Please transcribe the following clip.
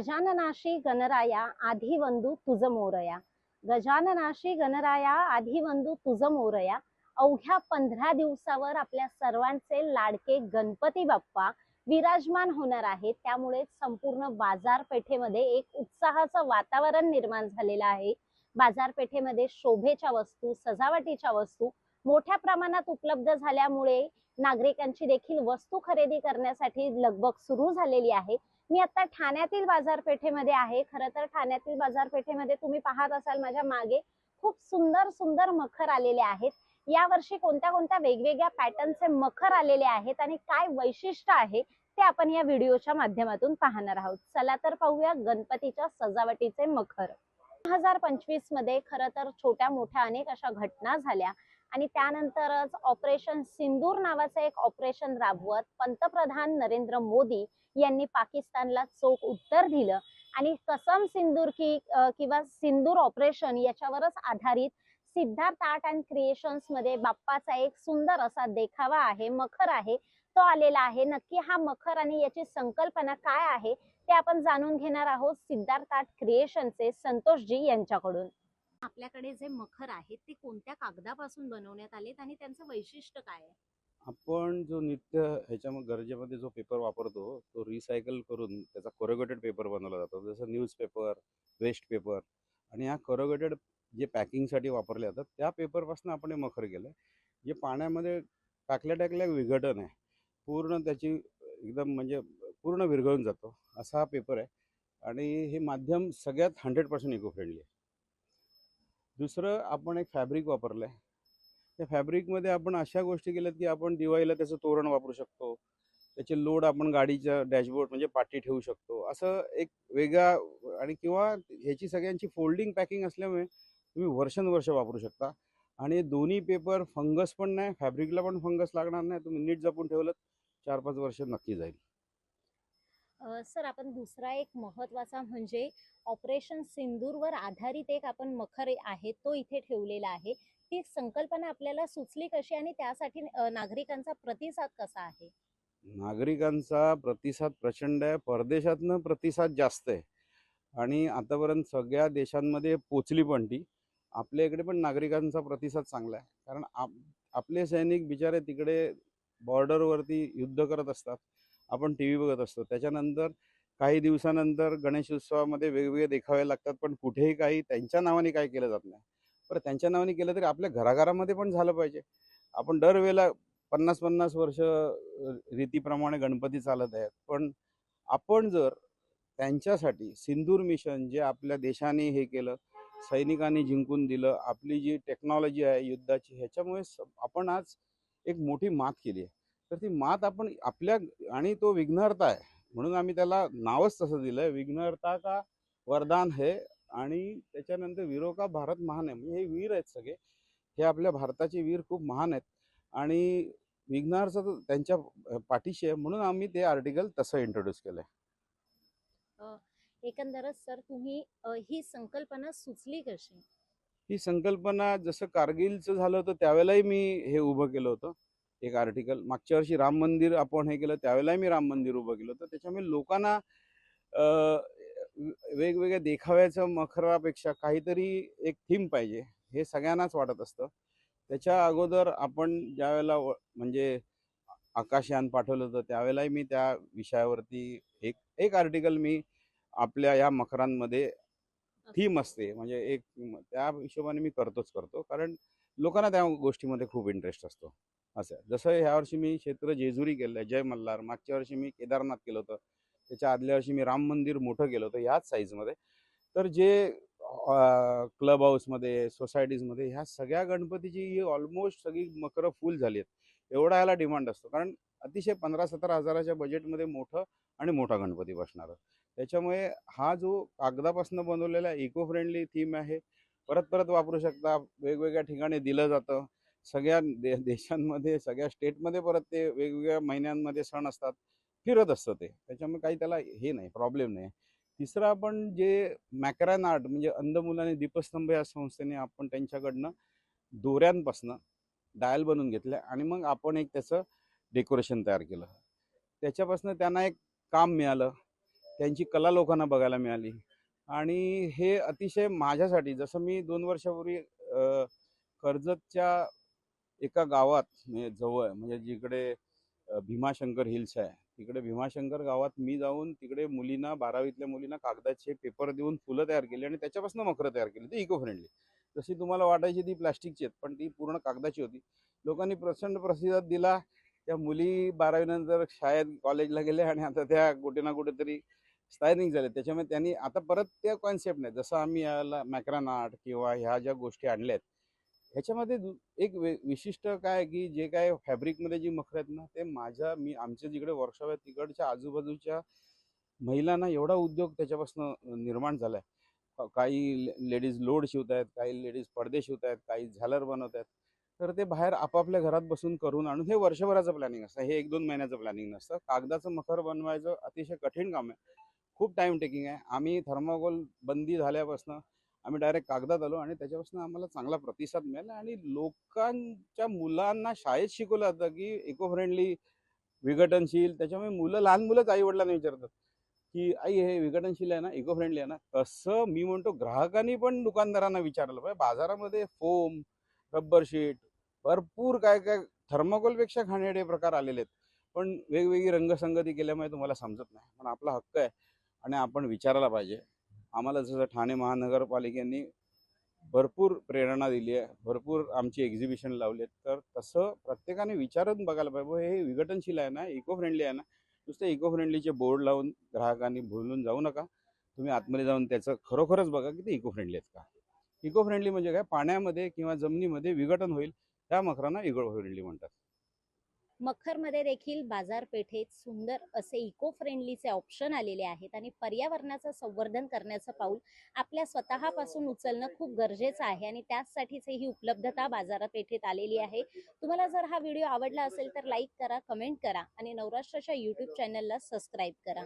गजाननाशी गणराया आधी वंदू तुझ मोरया. गजाननाशी गणराया आधी वंदू तुझ मोरया. अवघ्या पंधरा दिवसावर आपल्या सर्वांचे लाडके गणपती बाप्पा विराजमान होणार आहेत. त्यामुळे संपूर्ण बाजारपेठेमध्ये एक उत्साहाचं वातावरण निर्माण झालेलं आहे. बाजारपेठेमध्ये शोभेच्या वस्तू सजावटीच्या वस्तू मोठ्या प्रमाणात उपलब्ध झाल्यामुळे नागरिकांची देखील वस्तू खरेदी करण्यासाठी लगबग सुरू झालेली आहे. मी आता ठाण्यातील बाजारपेठेमध्ये आहे. खरं तर ठाण्यातील बाजारपेठेमध्ये तुम्ही पाहत असाल माझ्या मागे खूप सुंदर सुंदर मखर आलेले आहेत. यावर्षी कोणत्या कोणत्या वेगवेगळ्या पॅटर्नचे मखर आलेले आहेत आणि काय वैशिष्ट्य आहे ते आपण या व्हिडिओच्या माध्यमातून पाहणार आहोत. चला तर पाहूया गणपतीच्या सजावटीचे मखर. दोन हजार पंचवीसमध्ये खरं तर छोट्या मोठ्या अनेक अशा घटना झाल्या. आणि त्यानंतरच ऑपरेशन सिंदूर नावाचं एक ऑपरेशन राबवत पंतप्रधान नरेंद्र मोदी यांनी पाकिस्तानला चोख उत्तर दिलं. आणि कसम सिंदूर की किंवा सिंदूर ऑपरेशन याच्यावरच आधारित सिद्धार्थ आर्ट अँड क्रिएशन्समध्ये बाप्पाचा एक सुंदर असा देखावा आहे मखर आहे तो आलेला आहे. नक्की हा मखर आणि याची संकल्पना काय आहे ते आपण जाणून घेणार आहोत सिद्धार्थ आर्ट क्रिएशनचे संतोषजी यांच्याकडून. आपल्याकडे जे मखर आहेत ते कोणत्या कागदापासून बनवण्यात आलेत आणि त्यांचं वैशिष्ट्य काय आहे? आपण जो नित्य ह्याच्या गरजेमध्ये जो पेपर वापरतो तो रिसायकल करून त्याचा कोरोगेटेड पेपर बनवला जातो. जसं न्यूजपेपर वेस्ट पेपर आणि ह्या कोरोगेटेड जे पॅकिंगसाठी वापरले जातात त्या पेपरपासून आपण हे मखर केलं आहे जे पाण्यामध्ये टाकल्या टाकल्या विघटन आहे पूर्ण त्याची एकदम म्हणजे पूर्ण विरघळून जातो. असा हा पेपर आहे आणि हे माध्यम सगळ्यात हंड्रेड पर्सेंट इको फ्रेंडली आहे. दुसरं आपण एक फॅब्रिक वापरलं आहे त्या फॅब्रिकमध्ये आपण अशा गोष्टी केल्यात की आपण दिवाळीला त्याचं तोरण वापरू शकतो. त्याचे लोड आपण गाडीच्या डॅशबोर्ड म्हणजे पाठी ठेवू शकतो. असं एक वेगळा आणि किंवा ह्याची सगळ्यांची फोल्डिंग पॅकिंग असल्यामुळे तुम्ही वर्षानुवर्ष वापरू शकता. आणि दोन्ही पेपर फंगस पण नाही फॅब्रिकला पण फंगस लागणार नाही तुम्ही नीट जपून ठेवलं चार पाच वर्ष नक्की जाईल. सर आपण दुसरा एक महत्त्वाचा म्हणजे ऑपरेशन सिंदूरवर आधारित एक आपण मखर आहे तो इथे ठेवलेला आहे. ती संकल्पना आपल्याला सुचली कशी आणि त्यासाठी नागरिकांचा प्रतिसाद कसा आहे? नागरिकांचा प्रतिसाद प्रचंड आहे. परदेशातनं प्रतिसाद जास्त आहे. आणि आतापर्यंत सगळ्या देशांमध्ये पोचली पण ती. आपल्या इकडे पण नागरिकांचा प्रतिसाद चांगला आहे. कारण आप आपले सैनिक बिचारे तिकडे बॉर्डरवरती युद्ध करत असतात. आपण टी व्ही बघत असतो. त्याच्यानंतर काही दिवसानंतर गणेश उत्सवामध्ये वेगवेगळे देखावे लागतात पण कुठेही काही त्यांच्या नावाने काय केलं जात नाही. बरं त्यांच्या नावाने केलं तरी आपल्या घराघरामध्ये पण झालं पाहिजे. आपण दरवेळेला पन्नास पन्नास वर्ष रीतीप्रमाणे गणपती चालत आहेत. पण आपण जर त्यांच्यासाठी सिंदूर मिशन जे आपल्या देशाने हे केलं सैनिकांनी जिंकून दिलं आपली जी टेक्नॉलॉजी आहे युद्धाची ह्याच्यामुळे आपण आज एक मोठी मात केली आहे. तर ती मात आपण आपल्या आणि तो विघ्नहर्ता आहे. म्हणून आम्ही त्याला नावच तसं दिलं आहे विघ्नहर्ता का वरदान है आणि त्याच्यानंतर वीरो का भारत महान आहे. म्हणजे हे वीर आहेत सगळे. हे आपल्या भारताचे वीर खूप महान आहेत. आणि विघ्नहरचा तर त्यांच्या पाठीशी आहे. म्हणून आम्ही ते आर्टिकल तसं इंट्रोड्यूस केलंय. एकंदरच सर तुम्ही ही संकल्पना सुचली कशी? ही संकल्पना जसं कारगिलचं झालं होतं त्यावेळेलाही मी हे उभं केलं होतं. एक आर्टिकल मागच्या वर्षी राम मंदिर आपण हे केलं त्यावेळेलाही मी राम मंदिर उभं केलं तर त्याच्यामुळे लोकांना वेगवेगळ्या देखाव्याचं मखरापेक्षा काहीतरी एक थीम पाहिजे हे सगळ्यांनाच वाटत असतं. त्याच्या अगोदर आपण ज्यावेळेला व- म्हणजे आकाशयान पाठवलं होतं त्यावेळेलाही मी त्या विषयावरती एक एक आर्टिकल मी आपल्या या मखरांमध्ये थीम असते. म्हणजे एक त्या हिशोबाने मी करतोच करतो. कारण लोकांना त्या गोष्टीमध्ये खूप इंटरेस्ट असतो. असं. जसं ह्या वर्षी मी क्षेत्र जेजुरी केलं आहे जय मल्हार. मागच्या वर्षी मी केदारनाथ केलं होतं. त्याच्या आदल्या वर्षी मी राम मंदिर मोठं केलं होतं ह्याच साईजमध्ये तर जे क्लब हाऊसमध्ये सोसायटीजमध्ये ह्या सगळ्या गणपतीची ही ऑलमोस्ट सगळी मकरं फुल झाली आहेत एवढा ह्याला डिमांड असतो. कारण अतिशय पंधरा सतरा हजाराच्या बजेटमध्ये मोठं आणि मोठा गणपती बसणार. त्याच्यामुळे हा जो कागदापासून बनवलेला इको फ्रेंडली थीम आहे परत परत वापरू शकता. वेगवेगळ्या ठिकाणी दिलं जातं. सगळ्या दे देशांमध्ये सगळ्या स्टेटमध्ये परत ते वेगवेगळ्या महिन्यांमध्ये सण असतात. फिरत असतं ते. त्याच्यामुळे काही त्याला हे नाही प्रॉब्लेम नाही. तिसरं आपण जे मॅकरॅन आर्ट म्हणजे अंध मुलाने दीपस्तंभ या संस्थेने आपण त्यांच्याकडनं दोऱ्यांपासनं डायल बनवून घेतलं आणि मग आपण एक त्याचं डेकोरेशन तयार केलं. त्याच्यापासून त्यांना एक काम मिळालं. त्यांची कला लोकांना बघायला मिळाली. आणि हे अतिशय माझ्यासाठी जसं मी दोन वर्षापूर्वी कर्जतच्या एका गावात म्हणजे जवळ म्हणजे जिकडे भीमाशंकर हिल्स आहे तिकडे भीमाशंकर गावात मी जाऊन तिकडे मुलींना बारावीतल्या मुलींना कागदाचे पेपर देऊन फुलं तयार केली आणि त्याच्यापासून मखरं तयार केली. ती इको फ्रेंडली जशी तुम्हाला वाटायची ती प्लास्टिकची आहेत पण ती पूर्ण कागदाची होती. लोकांनी प्रचंड प्रतिसाद दिला. त्या मुली बारावीनंतर शाळेत कॉलेजला गेल्या आणि आता त्या कुठे ना कुठेतरी स्थायिक झाले. त्याच्यामुळे त्यांनी आता परत त्या कॉन्सेप्ट नाही जसं आम्ही याला मॅक्रानाट आर्ट किंवा ह्या ज्या गोष्टी आणल्या आहेत ह्याच्यामध्ये एक विशिष्ट काय की जे काय फॅब्रिकमध्ये जी मखर आहेत ना ते माझ्या मी आमचे जिकडे वर्कशॉप आहेत तिकडच्या आजूबाजूच्या महिलांना एवढा उद्योग त्याच्यापासून निर्माण झाला आहे काही लेडीज लोड शिवत आहेत काही लेडीज पडदे शिवत आहेत काही झालर बनवत आहेत. तर ते बाहेर आपापल्या घरात बसून करून आणून हे वर्षभराचं प्लॅनिंग असतं. हे एक दोन महिन्याचं प्लॅनिंग नसतं. कागदाचं मखर बनवायचं अतिशय कठीण काम आहे. खूप टाइम टेकिंग आहे. आम्ही थर्माकोल बंदी झाल्यापासून आम्ही डायरेक्ट कागदात आलो आणि त्याच्यापासून आम्हाला चांगला प्रतिसाद मिळाला आणि लोकांच्या मुलांना शाळेत शिकवलं जातं की इको फ्रेंडली विघटनशील त्याच्यामुळे मुलं लहान मुलंच आई वडिलांना विचारतात की आई हे विघटनशील आहे ना इको फ्रेंडली आहे ना? तसं मी म्हणतो ग्राहकांनी पण दुकानदारांना विचारलं पाहिजे. बाजारामध्ये फोम रब्बर शीट भरपूर काय काय थर्माकोलपेक्षा खाण्याडे प्रकार आलेले आहेत. पण वेगवेगळी रंगसंगती केल्यामुळे तुम्हाला समजत नाही. पण आपला हक्क आहे. आणि आपण विचारायला पाहिजे. आम्हाला जसं ठाणे महानगरपालिकेने भरपूर प्रेरणा दिली आहे भरपूर आमची एक्झिबिशन लावली आहेत तर तसं प्रत्येकाने विचारून बघायला पाहिजे. हे विघटनशील आहे ना इको फ्रेंडली आहे ना? नुसतं इको फ्रेंडलीचे बोर्ड लावून ग्राहकांनी भुलून जाऊ नका. तुम्ही आतमध्ये जाऊन त्याचं खरोखरच बघा की ते इको फ्रेंडली आहेत का? इको फ्रेंडली म्हणजे काय? पाण्यामध्ये किंवा जमिनीमध्ये विघटन होईल त्या मकरांना इको फ्रेंडली म्हणतात. मखरमध्ये देखील बाजारपेठेत सुंदर असे इको फ्रेंडलीचे ऑप्शन आलेले आहेत आणि पर्यावरणाचं संवर्धन करण्याचं पाऊल आपल्या स्वतःपासून उचलणं खूप गरजेचं आहे आणि त्यासाठीच ही उपलब्धता बाजारपेठेत आलेली आहे. तुम्हाला जर हा व्हिडिओ आवडला असेल तर लाईक करा कमेंट करा आणि नवराष्ट्राच्या यूट्यूब चॅनलला सबस्क्राईब करा.